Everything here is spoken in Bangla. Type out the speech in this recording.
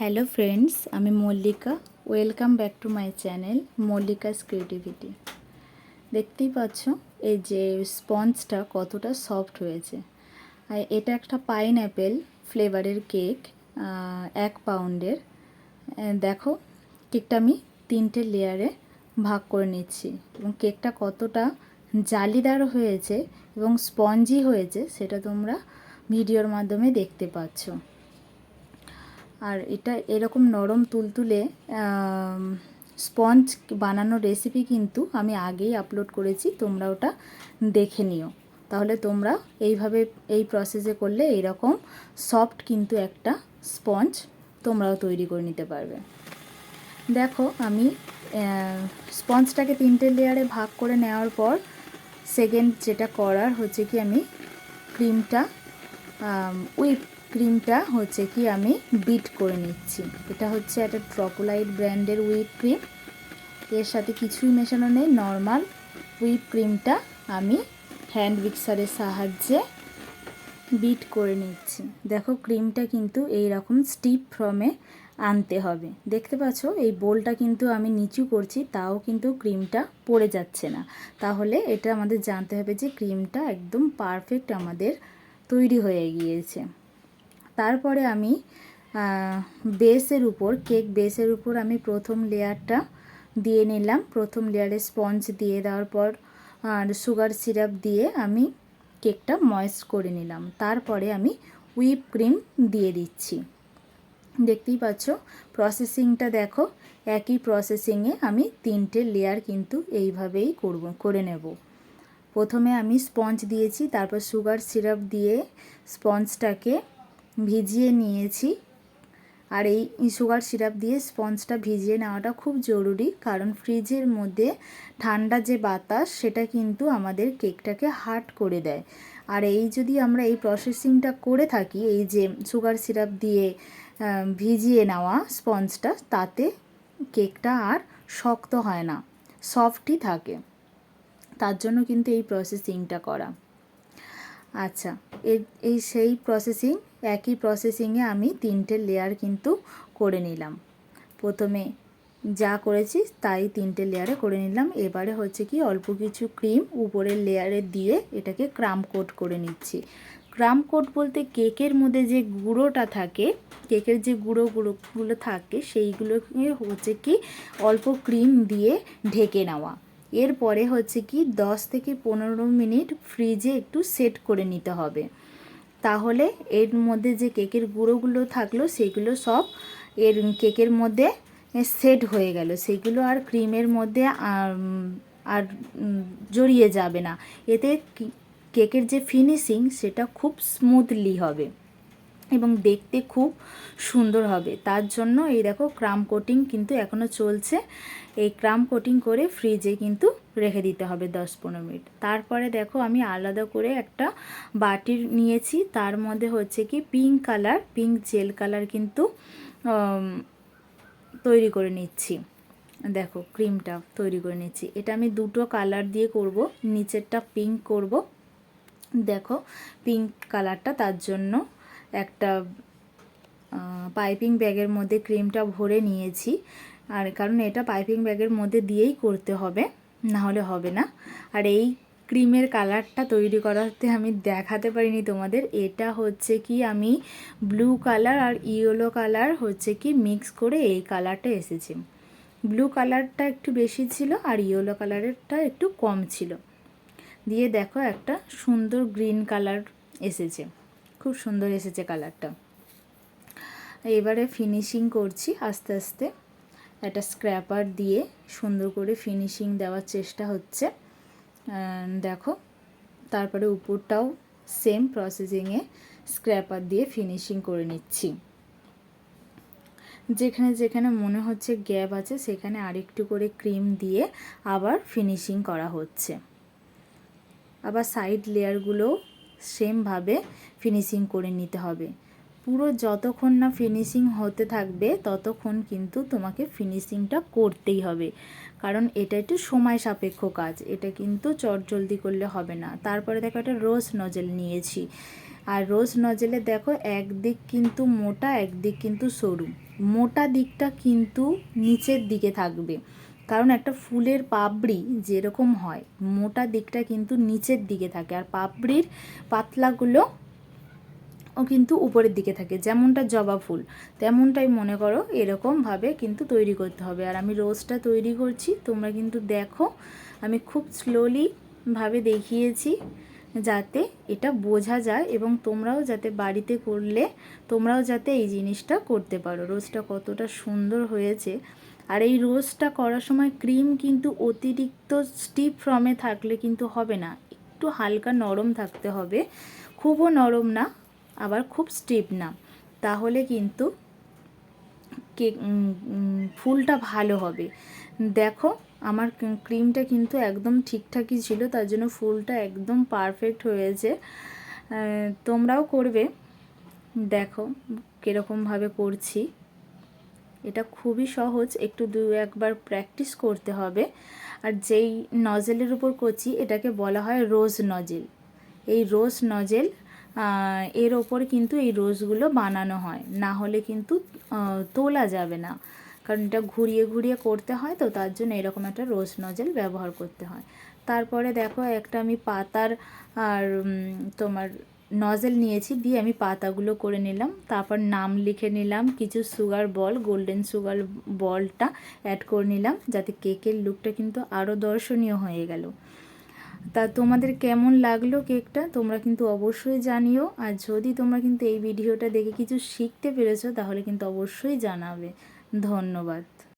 হ্যালো ফ্রেন্ডস, আমি Mallika. Welcome back to my channel Mallika's creativity. দেখতেই পাচ্ছ, এই যে স্পঞ্জটা কতটা সফট হয়েছে। এটা একটা পাইন ফ্লেভারের কেক এক পাউন্ডের। দেখো, কেকটা আমি তিনটে লেয়ারে ভাগ করে নিচ্ছি। এবং কেকটা কতটা জালিদার হয়েছে এবং স্পঞ্জি হয়েছে, সেটা তোমরা ভিডিওর মাধ্যমে দেখতে পাচ্ছ। আর এটা এরকম নরম তুলতুলে স্পঞ্জ বানানোর রেসিপি কিন্তু আমি আগেই আপলোড করেছি, তোমরা ওটা দেখে নিও। তাহলে তোমরা এইভাবে, এই প্রসেসে করলে এইরকম সফট কিন্তু একটা স্পঞ্জ তোমরাও তৈরি করে নিতে পারবে। দেখো আমি স্পঞ্জটাকে তিনটে লেয়ারে ভাগ করে নেওয়ার পর সেকেন্ড যেটা করার হচ্ছে কি আমি ক্রিমটা উইপ ক্রিমটা হচ্ছে কি আমি বিট করে নিচ্ছি। এটা হচ্ছে একটা ট্রপোলাইট ব্র্যান্ডের উইপ ক্রিম এর সাথে কিছুই মেশানো নেই নর্মাল উইপ ক্রিমটা আমি হ্যান্ড মিক্সারের সাহায্যে বিট করে নিচ্ছি। দেখো ক্রিমটা কিন্তু এই রকম স্টিপ ফর্মে আনতে হবে। দেখতে পাচ্ছ, এই বোলটা কিন্তু আমি নিচু করছি, তাও কিন্তু ক্রিমটা পড়ে যাচ্ছে না। তাহলে এটা আমাদের জানতে হবে যে ক্রিমটা একদম পারফেক্ট আমাদের তৈরি হয়ে গিয়েছে। তারপরে আমি বেসের উপর, কেক বেসের উপর আমি প্রথম লেয়ারটা দিয়ে নিলাম। প্রথম লেয়ারে স্পঞ্জ দিয়ে দেওয়ার পর, আর সুগার সিরাপ দিয়ে আমি কেকটা ময়েস্ট করে নিলাম। তারপরে আমি হুইপ ক্রিম দিয়ে দিচ্ছি। দেখতেই পাচ্ছ, প্রসেসিংটা দেখো, একই প্রসেসিংয়ে আমি তিনটে লেয়ার কিন্তু এইভাবেই করব, করে নেব। প্রথমে আমি স্পঞ্জ দিয়েছি, তারপর সুগার সিরাপ দিয়ে স্পঞ্জটাকে ভিজিয়ে নিয়েছি। আর এই সুগার সিরাপ দিয়ে স্পঞ্জটা ভিজিয়ে নেওয়াটা খুব জরুরি, কারণ ফ্রিজের মধ্যে ঠান্ডা যে বাতাস, সেটা কিন্তু আমাদের কেকটাকে হার্ড করে দেয়। আর এই যদি আমরা এই প্রসেসিংটা করে থাকি, এই যে সুগার সিরাপ দিয়ে ভিজিয়ে নেওয়া স্পঞ্জটা তাতে কেকটা আর শক্ত হয় না সফটই থাকে। তার জন্য কিন্তু এই প্রসেসিংটা করা। আচ্ছা। এই সেই প্রসেসিং একই প্রসেসিংয়ে আমি তিনটে লেয়ার কিন্তু করে নিলাম। প্রথমে যা করেছি তাই তিনটে লেয়ারে করে নিলাম। এবারে হচ্ছে কি অল্প কিছু ক্রিম উপরের লেয়ারে দিয়ে এটাকে ক্রাম কোট করে নিচ্ছি। ক্রাম কোট বলতে কেকের মধ্যে যে গুঁড়োটা থাকে কেকের যে গুঁড়ো গুঁড়োগুলো থাকে সেইগুলোকে হচ্ছে কি অল্প ক্রিম দিয়ে ঢেকে নেওয়া। এরপরে হচ্ছে কি দশ থেকে পনেরো মিনিট ফ্রিজে একটু সেট করে নিতে হবে। তাহলে এর মধ্যে যে কেকের গুঁড়োগুলো থাকল, সেগুলো সব এর কেকের মধ্যে সেট হয়ে গেল। সেগুলো আর ক্রিমের মধ্যে আর জড়িয়ে যাবে না। এতে কেকের যে ফিনিশিং সেটা খুব স্মুথলি হবে। এবং দেখতে খুব সুন্দর হবে। তার জন্য এই দেখো ক্রাম কোটিং কিন্তু এখনও চলছে। এই ক্রাম কোটিং করে ফ্রিজে কিন্তু রেখে দিতে হবে দশ পনেরো মিনিট। তারপরে দেখো আমি আলাদা করে একটা বাটির নিয়েছি। তার মধ্যে হচ্ছে কি pink colour pink gel colour কিন্তু তৈরি করে নিচ্ছি। দেখো ক্রিমটা তৈরি করে নিচ্ছি। এটা আমি দুটো কালার দিয়ে করব। নিচেরটা পিঙ্ক করব। দেখো পিঙ্ক কালারটা তার জন্য একটা পাইপিং ব্যাগের মধ্যে ক্রিমটা ভরে নিয়েছি। আর কারণ এটা পাইপিং ব্যাগের মধ্যে দিয়েই করতে হবে না হলে হবে না। আর এই ক্রিমের কালারটা তৈরি করাতে আমি দেখাতে পারিনি তোমাদের। এটা হচ্ছে কি, আমি ব্লু কালার আর ইয়েলো কালার হচ্ছে কি মিক্স করে এই কালারটা এসেছে। ব্লু কালারটা একটু বেশি ছিল আর ইয়েলো কালারেরটা একটু কম ছিল। দিয়ে দেখো একটা সুন্দর গ্রিন কালার এসেছে। খুব সুন্দর এসেছে কালারটা। এবারে ফিনিশিং করছি আস্তে আস্তে। একটা স্ক্র্যাপার দিয়ে সুন্দর করে ফিনিশিং দেওয়ার চেষ্টা হচ্ছে। দেখো, তারপরে উপরটাও সেম প্রসেসিংয়ে স্ক্র্যাপার দিয়ে ফিনিশিং করে নিচ্ছি। যেখানে যেখানে মনে হচ্ছে গ্যাপ আছে, সেখানে আরেকটু করে ক্রিম দিয়ে আবার ফিনিশিং করা হচ্ছে। আবার সাইড লেয়ারগুলো সেমভাবে ফিনিশিং করে নিতে হবে। পুরো যতক্ষণ না ফিনিশিং হতে থাকবে, ততক্ষণ কিন্তু তোমাকে ফিনিশিংটা করতেই হবে। কারণ এটা একটু সময় সাপেক্ষ কাজ, এটা কিন্তু চট জলদি করলে হবে না। তারপরে দেখো একটা রোজ নজেল নিয়েছি। আর রোজ নজেলে দেখো একদিক কিন্তু মোটা, একদিক কিন্তু সরু। মোটা দিকটা কিন্তু নিচের দিকে থাকবে। কারণ একটা ফুলের পাপড়ি যেরকম হয়, মোটা দিকটা কিন্তু নিচের দিকে থাকে আর পাপড়ির পাতলাগুলো ও কিন্তু উপরের দিকে থাকে। যেমনটা জবা ফুল, তেমনটাই মনে করো এরকমভাবে কিন্তু তৈরি করতে হবে। আর আমি রোজটা তৈরি করছি, তোমরা কিন্তু দেখো, আমি খুব স্লোলিভাবে দেখিয়েছি। যাতে এটা বোঝা যায় এবং তোমরাও যাতে বাড়িতে করলে তোমরাও যাতে এই জিনিসটা করতে পারো। রোজটা কতটা সুন্দর হয়েছে। আর এই রোজটা করার সময় ক্রিম কিন্তু অতিরিক্ত স্টিপ ফর্মে থাকলে কিন্তু হবে না। একটু হালকা নরম থাকতে হবে। খুবও নরম না, আবার খুব স্টিপ না। তাহলে কিন্তু কেক ফুলটা ভালো হবে। দেখো, আমার ক্রিমটা কিন্তু একদম ঠিকঠাকই ছিল, তার জন্য ফুলটা একদম পারফেক্ট হয়েছে। তোমরাও করবে। দেখো, কীরকমভাবে করছি। এটা খুবই সহজ, একটু দু, একবার প্র্যাকটিস করতে হবে। আর যেই নজেলের উপর করছি, এটাকে বলা হয় রোজ নজেল এই রোজ নজেল এর ওপর কিন্তু এই রোজগুলো বানানো হয়। না হলে কিন্তু তোলা যাবে না। কারণ এটা ঘুরিয়ে ঘুরিয়ে করতে হয় তো, তার জন্য এরকম একটা রোজ নজেল ব্যবহার করতে হয়। তারপরে দেখো, একটা আমি পাতার, আর তোমার নজেল নিয়েছি, দিয়ে আমি পাতাগুলো করে নিলাম। তারপর নাম লিখে নিলাম, কিছু সুগার বল, গোল্ডেন সুগার বলটা অ্যাড করে নিলাম, যাতে কেকের লুকটা কিন্তু আরও দর্শনীয় হয়ে গেল। তা তোমাদের কেমন লাগল কেকটা? তোমরা কিন্তু অবশ্যই জানিও। আর যদি তোমরা কিন্তু এই ভিডিওটা দেখে কিছু শিখতে পেরেছ, তাহলে কিন্তু অবশ্যই জানাবে। ধন্যবাদ।